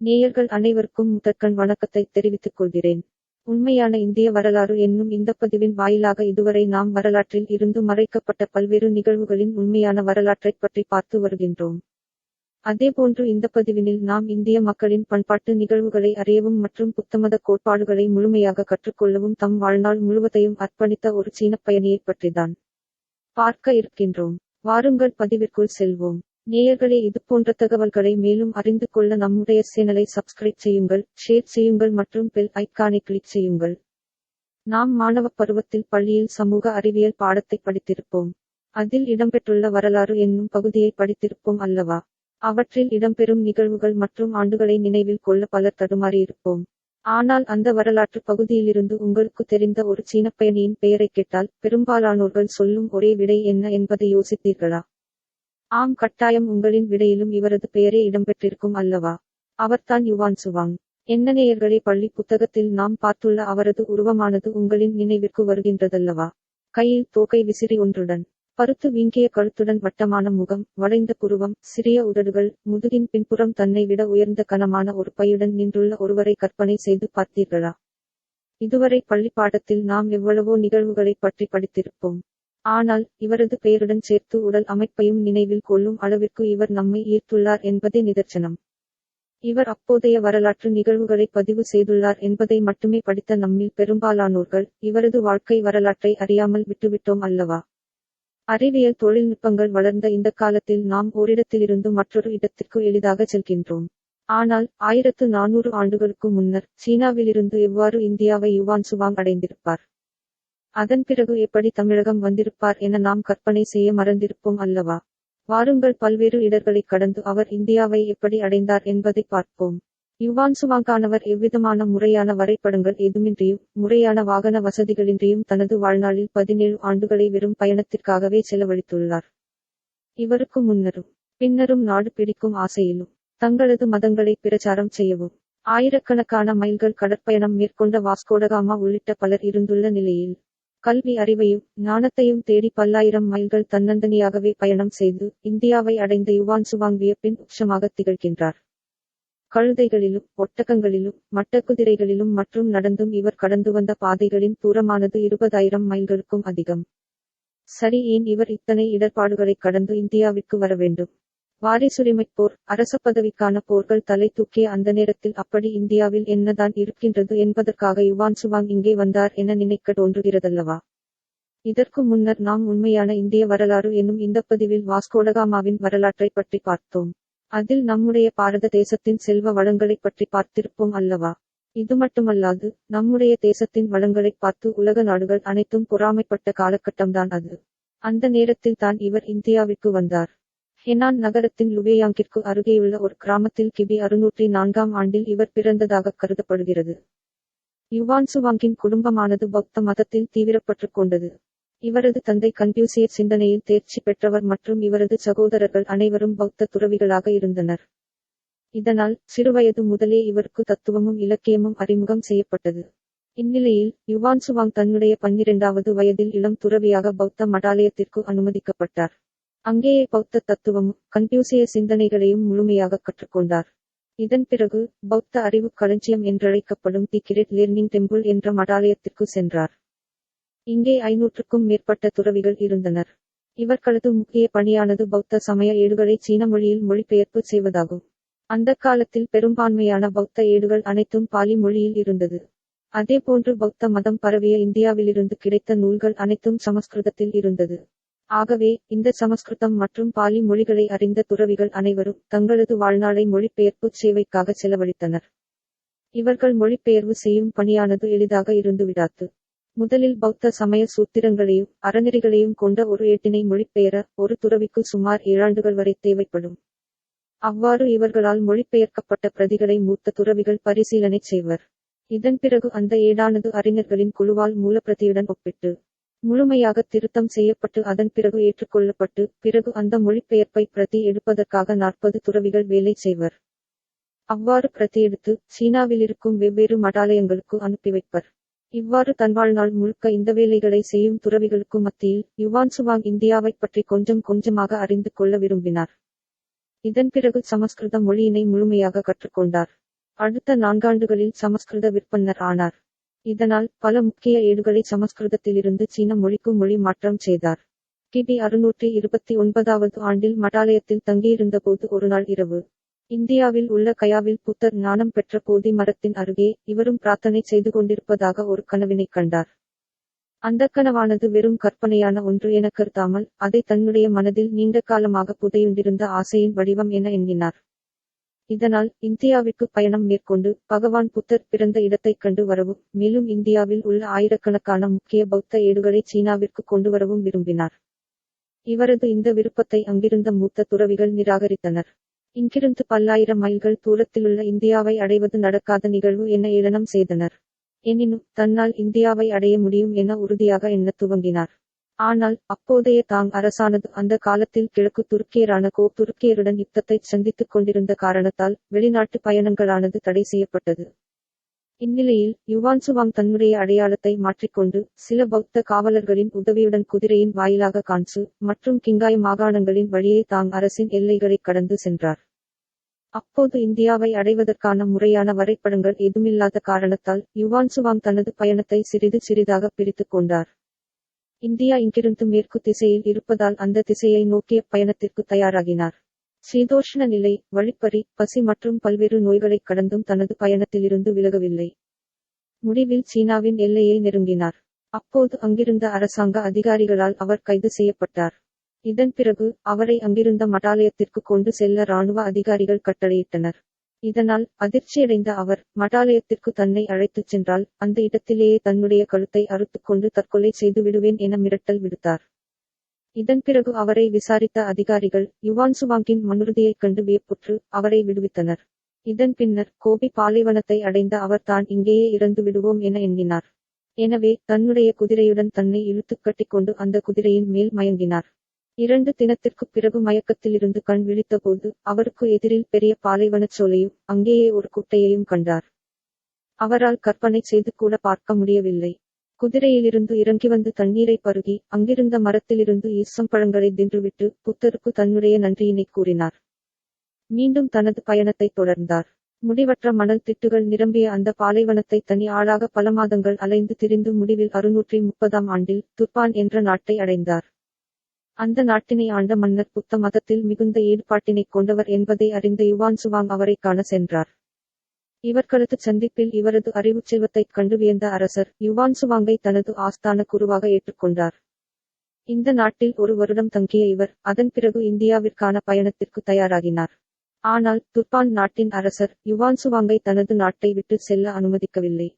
நேயர்கள் அனைவருக்கும் முதற்கண் வணக்கத்தை தெரிவித்துக் கொள்கிறேன். உண்மையான இந்திய வரலாறு என்னும் இந்த பதிவின் வாயிலாக இதுவரை நாம் வரலாற்றில் இருந்து மறைக்கப்பட்ட பல்வேறு நிகழ்வுகளின் உண்மையான வரலாற்றைப் பற்றி பார்த்து வருகின்றோம். அதேபோன்று இந்த பதிவினில் நாம் இந்திய மக்களின் பண்பாட்டு நிகழ்வுகளை அறியவும் மற்றும் புத்தமத கோட்பாடுகளை முழுமையாக கற்றுக்கொள்ளவும் தம் வாழ்நாள் முழுவதையும் அர்ப்பணித்த ஒரு சீன பயணியைப் பற்றிதான் பார்க்க இருக்கின்றோம். வாருங்கள் பதிவிற்குள் செல்வோம். நேயர்களே இதுபோன்ற தகவல்களை மேலும் அறிந்து கொள்ள நம்முடைய சேனலை சப்ஸ்கிரைப் செய்யுங்கள் ஷேர் செய்யுங்கள் மற்றும் பெல் ஐக்கானை கிளிக் செய்யுங்கள். நாம் மாணவ பருவத்தில் பள்ளியில் சமூக அறிவியல் பாடத்தை படித்திருப்போம். அதில் இடம்பெற்றுள்ள வரலாறு என்னும் பகுதியை படித்திருப்போம் அல்லவா? அவற்றில் இடம்பெறும் நிகழ்வுகள் மற்றும் ஆண்டுகளை நினைவில் கொள்ள பலர் தடுமாறியிருப்போம் ஆனால் அந்த வரலாற்று பகுதியிலிருந்து உங்களுக்கு தெரிந்த ஒரு சீன பயணியின் பெயரை கேட்டால் பெரும்பாலானோர்கள் சொல்லும் ஒரே விடை என்ன என்பதை யோசித்தீர்களா? ஆம் கட்டாயம் உங்களின் விடையிலும் இவரது பெயரே இடம்பெற்றிருக்கும் அல்லவா? அவர்தான் யுவான் சுவாங். என்ன நேயர்களே பள்ளி புத்தகத்தில் நாம் பார்த்துள்ள அவரது உருவமானது உங்களின் நினைவிற்கு வருகின்றதல்லவா? கையில் தோகை விசிறி ஒன்றுடன் பருத்து வீங்கிய கழுத்துடன் வட்டமான முகம் வளைந்த புருவம் சிறிய உதடுகள் முதுகின் பின்புறம் தன்னை விட உயர்ந்த கனமான ஒரு பையுடன் நின்றுள்ள ஒருவரை கற்பனை செய்து பார்த்தீர்களா? இதுவரை பள்ளி பாடத்தில் நாம் எவ்வளவோ நிகழ்வுகளை பற்றி படித்திருப்போம். ஆனால் இவரது பெயருடன் சேர்த்து உடல் அமைப்பையும் நினைவில் கொள்ளும் அளவிற்கு இவர் நம்மை ஈர்த்துள்ளார் என்பதே நிதர்சனம். இவர் அப்போதைய வரலாற்று நிகழ்வுகளை பதிவு செய்துள்ளார் என்பதை மட்டுமே படித்த நம்மில் பெரும்பாலானோர்கள் இவரது வாழ்க்கை வரலாற்றை அறியாமல் விட்டுவிட்டோம் அல்லவா? அறிவியல் தொழில்நுட்பங்கள் வளர்ந்த இந்த காலத்தில் நாம் ஓரிடத்திலிருந்து மற்றொரு இடத்திற்கு எளிதாக செல்கின்றோம். ஆனால் ஆயிரத்து நானூறு ஆண்டுகளுக்கு முன்னர் சீனாவிலிருந்து எவ்வாறு இந்தியாவை யுவான் சுவாங் அடைந்திருப்பார்? அதன் பிறகு எப்படி தமிழகம் வந்திருப்பார் என நாம் கற்பனை செய்ய மறந்திருப்போம் அல்லவா? வாருங்கள் பல்வேறு இடர்களை கடந்து அவர் இந்தியாவை எப்படி அடைந்தார் என்பதை பார்ப்போம். யுவான் சுவாங்கானவர் எவ்விதமான முறையான வரைபடங்கள் எதுமின்றியும் முறையான வாகன வசதிகளின்றியும் தனது வாழ்நாளில் பதினேழு ஆண்டுகளை வெறும் பயணத்திற்காகவே செலவழித்துள்ளார். இவருக்கு முன்னரும் பின்னரும் நாடு பிடிக்கும் ஆசையிலும் தங்களது மதங்களை பிரச்சாரம் செய்யவும் ஆயிரக்கணக்கான மைல்கள் கடற்பயணம் மேற்கொண்ட வாஸ்கோடகாமா உள்ளிட்ட பலர் இருந்துள்ள நிலையில் கல்வி அறிவையும் ஞானத்தையும் தேடி பல்லாயிரம் மைல்கள் தன்னந்தனியாகவே பயணம் செய்து இந்தியாவை அடைந்த யுவான் சுவாங் வியப்பின் உச்சமாக திகழ்கின்றார். கழுதைகளிலும் ஒட்டகங்களிலும் மட்டக்குதிரைகளிலும் மற்றும் நடந்தும் இவர் கடந்து வந்த பாதைகளின் தூரமானது இருபதாயிரம் மைல்களுக்கும் அதிகம். சரி ஏன் இவர் இத்தனை இடர்பாடுகளை கடந்து இந்தியாவிற்கு வர வேண்டும்? வாரிசுரிமைப் போர் அரச பதவிக்கான போர்கள் தலை தூக்கிய அந்த நேரத்தில் அப்படி இந்தியாவில் என்னதான் இருக்கின்றது என்பதற்காக யுவான் சுவாங் இங்கே வந்தார் என நினைக்க தோன்றுகிறதல்லவா? இதற்கு முன்னர் நாம் உண்மையான இந்திய வரலாறு என்னும் இந்த பதிவில் வாஸ்கோடகாமாவின் வரலாற்றை பற்றி பார்த்தோம். அதில் நம்முடைய பாரத தேசத்தின் செல்வ வளங்களைப் பற்றி பார்த்திருப்போம் அல்லவா? இது மட்டுமல்லாது நம்முடைய தேசத்தின் வளங்களை பார்த்து உலக நாடுகள் அனைத்தும் பொறாமைப்பட்ட காலகட்டம்தான் அது. அந்த நேரத்தில் தான் இவர் இந்தியாவிற்கு வந்தார். ஹெனான் நகரத்தின் லுவேயாங்கிற்கு அருகேயுள்ள ஒரு கிராமத்தில் கிபி அறுநூற்றி நான்காம் ஆண்டில் இவர் பிறந்ததாக கருதப்படுகிறது. யுவான்சுவாங்கின் குடும்பமானது பௌத்த மதத்தில் தீவிரப்பட்டுக் கொண்டது. இவரது தந்தை கன்பியூசியர் சிந்தனையில் தேர்ச்சி பெற்றவர் மற்றும் இவரது சகோதரர்கள் அனைவரும் பௌத்த துறவிகளாக இருந்தனர். இதனால் சிறுவயது முதலே இவருக்கு தத்துவமும் இலக்கியமும் அறிமுகம் செய்யப்பட்டது. இந்நிலையில் யுவான்சுவாங் தன்னுடைய பன்னிரெண்டாவது வயதில் இளம் துறவியாக பௌத்த மடாலயத்திற்கு அனுமதிக்கப்பட்டார். அங்கேயே பௌத்த தத்துவமும் கன்பியூசிய சிந்தனைகளையும் முழுமையாக கற்றுக்கொண்டார். இதன் பிறகு பௌத்த அறிவு களஞ்சியம் என்றழைக்கப்படும் தி கிரேட் லேர்னிங் டெம்பிள் என்ற மடாலயத்திற்கு சென்றார். இங்கே ஐநூற்றுக்கும் மேற்பட்ட துறவிகள் இருந்தனர். இவர்களது முக்கிய பணியானது பௌத்த சமய ஏடுகளை சீன மொழியில் மொழிபெயர்ப்பு செய்வதாகும். அந்த காலத்தில் பெரும்பான்மையான பௌத்த ஏடுகள் அனைத்தும் பாலி மொழியில் இருந்தது. அதேபோன்று பௌத்த மதம் பரவிய இந்தியாவிலிருந்து கிடைத்த நூல்கள் அனைத்தும் சமஸ்கிருதத்தில் இருந்தது. ஆகவே இந்த சமஸ்கிருதம் மற்றும் பாலி மொழிகளை அறிந்த துறவிகள் அனைவரும் தங்களது வாழ்நாளை மொழிபெயர்ப்பு சேவைக்காக செலவழித்தனர். இவர்கள் மொழிபெயர்வு செய்யும் பணியானது எளிதாக இருந்துவிடாது முதலில் பௌத்த சமய சூத்திரங்களையும் அறநெறிகளையும் கொண்ட ஒரு ஏட்டினை மொழிபெயர ஒரு துறவிக்கு சுமார் ஏழாண்டுகள் வரை தேவைப்படும். அவ்வாறு இவர்களால் மொழிபெயர்க்கப்பட்ட பிரதிகளை மூத்த துறவிகள் பரிசீலனை செய்வர். இதன் பிறகு அந்த ஏடானது அறிஞர்களின் குழுவால் மூலப்பிரதியுடன் ஒப்பிட்டு முழுமையாக திருத்தம் செய்யப்பட்டு அதன் பிறகு ஏற்றுக்கொள்ளப்பட்டு பிறகு அந்த மொழிபெயர்ப்பை பிரதி எடுப்பதற்காக நாற்பது துறவிகள் வேலை செய்வர். அவ்வாறு பிரதி எடுத்து சீனாவில் இருக்கும் வெவ்வேறு மடாலயங்களுக்கு அனுப்பி வைப்பர். இவ்வாறு தன் வாழ்நாள் முழுக்க இந்த வேலைகளை செய்யும் துறவிகளுக்கு மத்தியில் யுவான் சுவாங் இந்தியாவைப் பற்றி கொஞ்சம் கொஞ்சமாக அறிந்து கொள்ள விரும்பினார். இதன் பிறகு சமஸ்கிருத மொழியினை முழுமையாக கற்றுக்கொண்டார். அடுத்த நான்காண்டுகளில் சமஸ்கிருத விற்பன்னர் ஆனார். இதனால் பல முக்கிய ஏடுகளை சமஸ்கிருதத்திலிருந்து சீன மொழிக்கு மொழி மாற்றம் செய்தார். கிபி அறுநூற்றி இருபத்தி ஒன்பதாவது ஆண்டில் மடாலயத்தில் தங்கியிருந்தபோது ஒருநாள் இரவு இந்தியாவில் உள்ள கயாவில் புத்தர் ஞானம் பெற்ற போதி மரத்தின் அருகே இவரும் பிரார்த்தனை செய்து கொண்டிருப்பதாக ஒரு கனவினைக் கண்டார். அந்த கனவானது வெறும் கற்பனையான ஒன்று என கருதாமல் அதை தன்னுடைய மனதில் நீண்ட காலமாக புதையுண்டிருந்த ஆசையின் வடிவம் என எண்ணினார். இதனால் இந்தியாவிற்கு பயணம் மேற்கொண்டு பகவான் புத்தர் பிறந்த இடத்தைக் கண்டு வரவும் மேலும் இந்தியாவில் உள்ள ஆயிரக்கணக்கான முக்கிய பௌத்த ஏடுகளை சீனாவிற்கு கொண்டு வரவும் விரும்பினார். இவரது இந்த விருப்பத்தை அங்கிருந்த மூத்த துறவிகள் நிராகரித்தனர். இங்கிருந்து பல்லாயிரம் மைல்கள் தூரத்திலுள்ள இந்தியாவை அடைவது நடக்காத நிகழ்வு என ஏளனம் செய்தனர். எனினும் தன்னால் இந்தியாவை அடைய முடியும் என உறுதியாக எண்ணத் துவங்கினார். ஆனால் அப்போதைய தாங் அரசானது அந்த காலத்தில் கிழக்கு துருக்கியரான கோ துருக்கியருடன் யுத்தத்தை சந்தித்துக் கொண்டிருந்த காரணத்தால் வெளிநாட்டு பயணங்களானது தடை செய்யப்பட்டது. இந்நிலையில் யுவான்சுவாங் தன்னுடைய அடையாளத்தை மாற்றிக்கொண்டு சில பௌத்த காவலர்களின் உதவியுடன் குதிரையின் வாயிலாக கான்சு மற்றும் கிங்காய் மாகாணங்களின் வழியே தாங் அரசின் எல்லைகளை கடந்து சென்றார். அப்போது இந்தியாவை அடைவதற்கான முறையான வரைபடங்கள் எதுமில்லாத காரணத்தால் யுவான்சுவாங் தனது பயணத்தை சிறிது சிறிதாக பிரித்துக் கொண்டார். இந்தியா இங்கிருந்து மேற்கு திசையில் இருப்பதால் அந்த திசையை நோக்கிய பயணத்திற்கு தயாராகினார். சீதோஷ்ண நிலை வழிப்பறி பசி மற்றும் பல்வேறு நோய்களைக் கடந்தும் தனது பயணத்திலிருந்து விலகவில்லை. முடிவில் சீனாவின் எல்லையை நெருங்கினார். அப்போது அங்கிருந்த அரசாங்க அதிகாரிகளால் அவர் கைது செய்யப்பட்டார். இதன் பிறகு அவரை அங்கிருந்த மடாலயத்திற்கு கொண்டு செல்ல ராணுவ அதிகாரிகள் கட்டளையிட்டனர். இதனால் அதிர்ச்சியடைந்த அவர் மடாலயத்திற்கு தன்னை அழைத்துச் சென்றால் அந்த இடத்திலேயே தன்னுடைய கழுத்தை அறுத்துக்கொண்டு தற்கொலை செய்து விடுவேன் என மிரட்டல் விடுத்தார். இதன் பிறகு அவரை விசாரித்த அதிகாரிகள் யுவான்சுவாங்கின் மனுறுதியைக் கண்டு வியப்புற்று அவரை விடுவித்தனர். இதன் பின்னர் கோபி பாலைவனத்தை அடைந்த அவர் தான் இங்கேயே இறந்து விடுவோம் என எண்ணினார். எனவே தன்னுடைய குதிரையுடன் தன்னை இழுத்துக் கட்டிக்கொண்டு அந்த குதிரையின் மேல் மயங்கினார். இரண்டு தினத்திற்குப் பிறகு மயக்கத்திலிருந்து கண் விழித்தபோது அவருக்கு எதிரில் பெரிய பாலைவனச் சோலையும் அங்கேயே ஒரு குட்டையையும் கண்டார். அவரால் கற்பனை செய்து கூட பார்க்க முடியவில்லை. குதிரையிலிருந்து இறங்கி வந்து தண்ணீரை பருகி அங்கிருந்த மரத்திலிருந்து ஈசம்பழங்களை தின்றுவிட்டு புத்தருக்கு தன்னுடைய நன்றியினை கூறினார். மீண்டும் தனது பயணத்தை தொடர்ந்தார். முடிவற்ற மணல் திட்டுகள் நிரம்பிய அந்த பாலைவனத்தை தனி ஆளாக பல மாதங்கள் அலைந்து திரிந்து முடிவில் அறுநூற்றி முப்பதாம் ஆண்டில் துர்பான் என்ற நாட்டை அடைந்தார். அந்த நாட்டினை ஆண்ட மன்னர் புத்த மதத்தில் மிகுந்த ஈடுபாட்டினைக் கொண்டவர் என்பதை அறிந்த யுவான் சுவாங் அவரை காண சென்றார். இவர்களது சந்திப்பில் இவரது அறிவுச் செல்வத்தைக் கண்டு வியந்த அரசர் யுவான் சுவாங்கை தனது ஆஸ்தான குருவாக ஏற்றுக்கொண்டார். இந்த நாட்டில் ஒரு வருடம் தங்கிய இவர் அதன் பிறகு இந்தியாவிற்கான பயணத்திற்கு தயாராகினார். ஆனால் துர்பான் நாட்டின் அரசர் யுவான் சுவாங்கை தனது நாட்டை விட்டு செல்ல அனுமதிக்கவில்லை.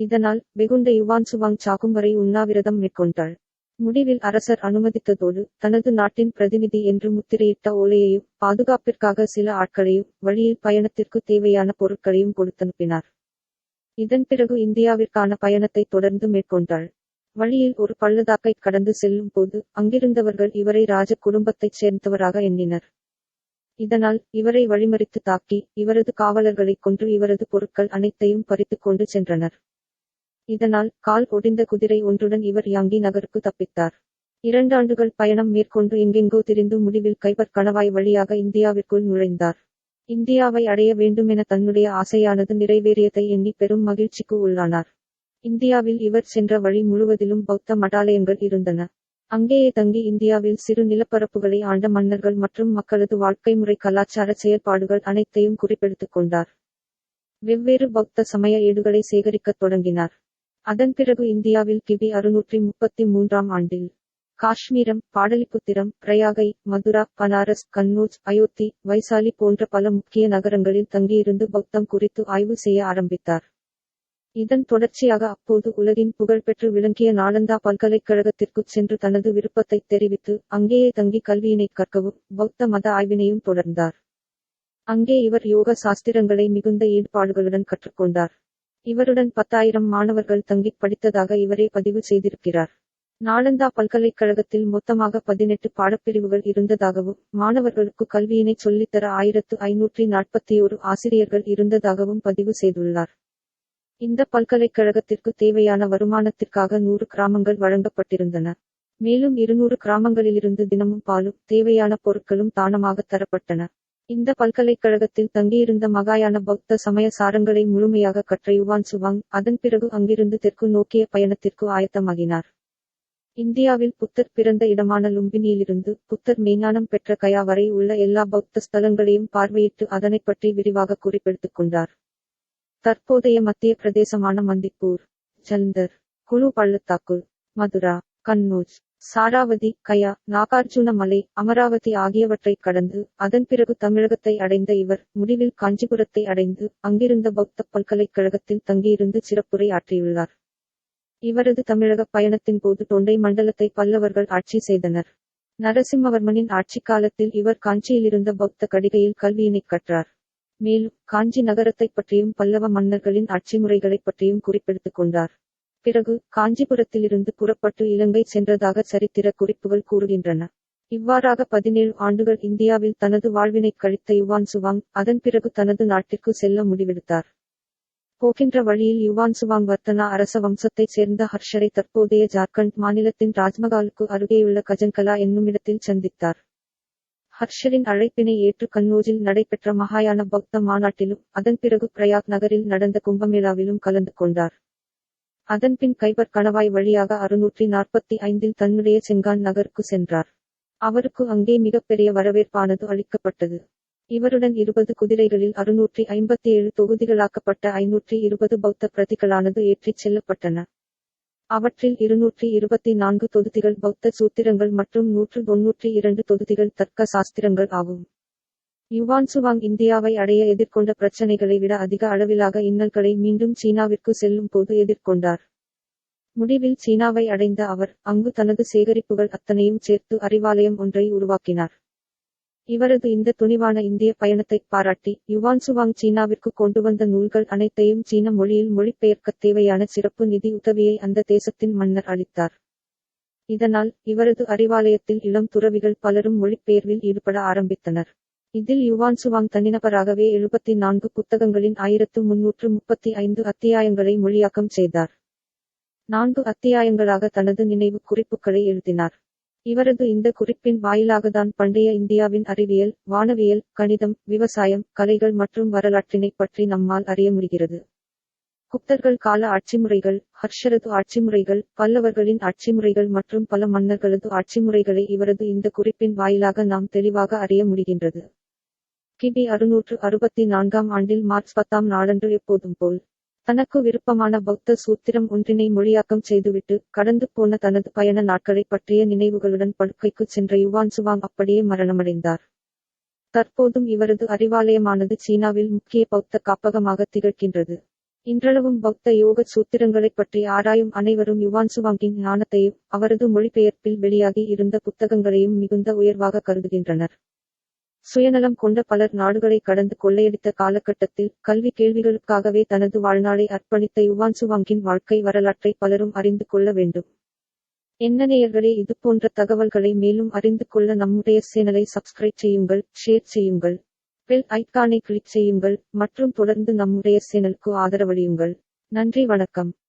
இதனால் வெகுண்ட யுவான் சுவாங் சாகும் வரை உண்ணாவிரதம் மேற்கொண்டாள். முடிவில் அரசர் அனுமதித்ததோடு தனது நாட்டின் பிரதிநிதி என்று முத்திரையிட்ட ஓலையையும் பாதுகாப்பிற்காக சில ஆட்களையும் வழியில் பயணத்திற்கு தேவையான பொருட்களையும் கொடுத்தனுப்பினார் இதன் பிறகு இந்தியாவிற்கான பயணத்தை தொடர்ந்து மேற்கொண்டாள். வழியில் ஒரு பள்ளதாக்கை கடந்து செல்லும் போது அங்கிருந்தவர்கள் இவரை ராஜ குடும்பத்தைச் சேர்ந்தவராக எண்ணினர். இதனால் இவரை வழிமறித்து தாக்கி இவரது காவலர்களைக் கொன்று இவரது பொருட்கள் அனைத்தையும் பறித்துக் கொண்டு சென்றனர். இதனால் கால் ஒடிந்த குதிரை ஒன்றுடன் இவர் யாங்கி நகருக்கு தப்பித்தார். இரண்டாண்டுகள் பயணம் மேற்கொண்டு எங்கெங்கோ திரிந்து முடிவில் கைபர் கணவாய் வழியாக இந்தியாவிற்குள் நுழைந்தார். இந்தியாவை அடைய வேண்டுமென தன்னுடைய ஆசையானது நிறைவேறியதை எண்ணி பெரும் மகிழ்ச்சிக்கு உள்ளானார். இந்தியாவில் இவர் சென்ற வழி முழுவதிலும் பௌத்த மடாலயங்கள் இருந்தன. அங்கேயே தங்கி இந்தியாவில் சிறு நிலப்பரப்புகளை ஆண்ட மன்னர்கள் மற்றும் மக்களது வாழ்க்கை முறை கலாச்சார செயல்பாடுகள் அனைத்தையும் குறிப்பெடுத்துக் கொண்டார். வெவ்வேறு பௌத்த சமய ஏடுகளை சேகரிக்கத் தொடங்கினார். அதன் பிறகு இந்தியாவில் கிபி அறுநூற்றி முப்பத்தி மூன்றாம் ஆண்டில் காஷ்மீரம் பாடலிபுத்திரம் பிரயாகை மதுரா பனாரஸ் கன்னூஜ் அயோத்தி வைசாலி போன்ற பல முக்கிய நகரங்களில் தங்கியிருந்து பௌத்தம் குறித்து ஆய்வு செய்ய ஆரம்பித்தார். இதன் தொடர்ச்சியாக அப்போது உலகின் புகழ்பெற்று விளங்கிய நாளந்தா பல்கலைக்கழகத்திற்குச் சென்று தனது விருப்பத்தை தெரிவித்து அங்கேயே தங்கி கல்வியினை கற்கவும் பௌத்த மத ஆய்வினையும் தொடர்ந்தார். அங்கே இவர் யோக சாஸ்திரங்களை மிகுந்த ஈடுபாடுகளுடன் கற்றுக்கொண்டார். இவருடன் பத்தாயிரம் மாணவர்கள் தங்கிப் படித்ததாக இவரே பதிவு செய்திருக்கிறார். நாளந்தா பல்கலைக்கழகத்தில் மொத்தமாக பதினெட்டு பாடப்பிரிவுகள் இருந்ததாகவும் மாணவர்களுக்கு கல்வியினை சொல்லித்தர ஆயிரத்து ஐநூற்றி நாற்பத்தி ஒரு ஆசிரியர்கள் இருந்ததாகவும் பதிவு செய்துள்ளார். இந்த பல்கலைக்கழகத்திற்கு தேவையான வருமானத்திற்காக நூறு கிராமங்கள் வழங்கப்பட்டிருந்தன. மேலும் இருநூறு கிராமங்களிலிருந்து தினமும் பாலும் தேவையான பொருட்களும் தானமாக தரப்பட்டன. இந்த பல்கலைக்கழகத்தில் தங்கியிருந்த மகாயான பௌத்த சமய சாரங்களை முழுமையாக கற்ற யுவான் சுவாங் அதன் பிறகு அங்கிருந்து தெற்கு நோக்கிய பயணத்திற்கு ஆயத்தமாகினார். இந்தியாவில் புத்தர் பிறந்த இடமான லும்பினியிலிருந்து புத்தர் மெய்ஞானம் பெற்ற கயா வரை உள்ள எல்லா பௌத்த ஸ்தலங்களையும் பார்வையிட்டு அதனைப் பற்றி விரிவாக குறிப்பெடுத்துக் கொண்டார். தற்போதைய மத்திய பிரதேசமான மந்திப்பூர் ஜல்ந்தர் குழு பள்ளத்தாக்கு மதுரா கன்னூஜ் சாராவதி கயா நாகார்ஜுன மலை அமராவதி ஆகியவற்றைக் கடந்து அதன் பிறகு தமிழகத்தை அடைந்த இவர் முடிவில் காஞ்சிபுரத்தை அடைந்து அங்கிருந்த பௌத்த பல்கலைக்கழகத்தில் தங்கியிருந்து சிறப்புரை ஆற்றியுள்ளார். இவரது தமிழக பயணத்தின் போது தொண்டை மண்டலத்தை பல்லவர்கள் ஆட்சி செய்தனர். நரசிம்மவர்மனின் ஆட்சிக் காலத்தில் இவர் காஞ்சியிலிருந்த பௌத்த கடிகையில் கல்வியினைக் கற்றார். மேலும் காஞ்சி நகரத்தைப் பற்றியும் பல்லவ மன்னர்களின் ஆட்சி முறைகளைப் பற்றியும் குறிப்பெடுத்துக் கொண்டார். பிறகு காஞ்சிபுரத்திலிருந்து புறப்பட்டு இலங்கை சென்றதாக சரித்திர குறிப்புகள் கூறுகின்றன. இவ்வாறாக பதினேழு ஆண்டுகள் இந்தியாவில் தனது வாழ்வினைக் கழித்த யுவான் சுவாங் அதன் பிறகு தனது நாட்டிற்கு செல்ல முடிவெடுத்தார். போகின்ற வழியில் யுவான் சுவாங் வர்த்தனா அரச வம்சத்தைச் சேர்ந்த ஹர்ஷரை தற்போதைய ஜார்க்கண்ட் மாநிலத்தின் ராஜ்மகாலுக்கு அருகேயுள்ள கஜன்கலா என்னுமிடத்தில் சந்தித்தார். ஹர்ஷரின் அழைப்பினை ஏற்று கன்னூஜில் நடைபெற்ற மகாயான பௌத்த மாநாட்டிலும் அதன் பிறகு பிரயாக் நகரில் நடந்த கும்பமேளாவிலும் கலந்து கொண்டார். அதன்பின் கைபர் கணவாய் வழியாக அறுநூற்றி நாற்பத்தி ஐந்தில் தன்னுடைய செங்கான் நகருக்கு சென்றார். அவருக்கு அங்கே மிகப்பெரிய வரவேற்பானது அளிக்கப்பட்டது. இவருடன் இருபது குதிரைகளில் அறுநூற்றி ஐம்பத்தி ஏழு தொகுதிகளாக்கப்பட்ட ஐநூற்றி இருபது பௌத்த பிரதிகளானது ஏற்றிச் செல்லப்பட்டன. அவற்றில் இருநூற்றி இருபத்தி நான்கு தொகுதிகள் பௌத்த சூத்திரங்கள் மற்றும் நூற்று தொன்னூற்றி இரண்டு தொகுதிகள் தர்க்க சாஸ்திரங்கள் ஆகும். யுவான்சுவாங் இந்தியாவை அடைய எதிர்கொண்ட பிரச்சனைகளை விட அதிக அளவிலாக இன்னல்களை மீண்டும் சீனாவிற்கு செல்லும் போது எதிர்கொண்டார். முடிவில் சீனாவை அடைந்த அவர் அங்கு தனது சேகரிப்புகள் அத்தனையும் சேர்த்து அறிவாலயம் ஒன்றை உருவாக்கினார். இவரது இந்த துணிவான இந்திய பயணத்தை பாராட்டி யுவான்சுவாங் சீனாவிற்கு கொண்டு வந்த நூல்கள் அனைத்தையும் சீன மொழியில் மொழிபெயர்க்க தேவையான சிறப்பு நிதி உதவியை அந்த தேசத்தின் மன்னர் அளித்தார். இதனால் இவரது அறிவாலயத்தில் இளம் துறவிகள் பலரும் மொழிபெயர்வில் ஈடுபட ஆரம்பித்தனர். இதில் யுவான் சுவாங் தனிநபராகவே எழுபத்தி நான்கு புத்தகங்களின் ஆயிரத்து முன்னூற்று முப்பத்தி ஐந்து அத்தியாயங்களை மொழியாக்கம் செய்தார். நான்கு அத்தியாயங்களாக தனது நினைவு குறிப்புகளை எழுதினார். இவரது இந்த குறிப்பின் வாயிலாகத்தான் பண்டைய இந்தியாவின் அறிவியல் வானவியல் கணிதம் விவசாயம் கலைகள் மற்றும் வரலாற்றினைப் பற்றி நம்மால் அறிய முடிகிறது. குப்தர்கள் கால ஆட்சிமுறைகள் ஹர்ஷரது ஆட்சிமுறைகள் பல்லவர்களின் ஆட்சிமுறைகள் மற்றும் பல மன்னர்களது ஆட்சிமுறைகளை இவரது இந்த குறிப்பின் வாயிலாக நாம் தெளிவாக அறிய முடிகின்றது. கிபி அறுநூற்று அறுபத்தி நான்காம் ஆண்டில் மார்ச் பத்தாம் நாளன்று எப்போதும் போல் தனக்கு விருப்பமான பௌத்த சூத்திரம் ஒன்றினை மொழியாக்கம் செய்துவிட்டு கடந்து போன தனது பயண நாட்களைப் பற்றிய நினைவுகளுடன் படுக்கைக்கு சென்ற யுவான் சுவாங் அப்படியே மரணமடைந்தார். தற்போதும் இவரது அறிவாலயமானது சீனாவில் முக்கிய பௌத்த காப்பகமாக திகழ்கின்றது. இன்றளவும் பௌத்த யோக சூத்திரங்களைப் பற்றி ஆராயும் அனைவரும் யுவான் சுவாங்கின் ஞானத்தையும் அவரது மொழிபெயர்ப்பில் வெளியாகி இருந்த புத்தகங்களையும் மிகுந்த உயர்வாக கருதுகின்றனர். சுயநலம் கொண்ட பலர் நாடுகளை கடந்து கொள்ளையடித்த காலகட்டத்தில் கல்வி கேள்விகளுக்காகவே தனது வாழ்நாளை அர்ப்பணித்த யுவான்சுவாங்கின் வாழ்க்கை வரலாற்றை பலரும் அறிந்து கொள்ள வேண்டும். என்ன நேயர்களே இதுபோன்ற தகவல்களை மேலும் அறிந்து கொள்ள நம்முடைய சேனலை சப்ஸ்கிரைப் செய்யுங்கள் ஷேர் செய்யுங்கள் பெல் ஐக்கானை கிளிக் செய்யுங்கள் மற்றும் தொடர்ந்து நம்முடைய சேனலுக்கு ஆதரவளியுங்கள். நன்றி வணக்கம்.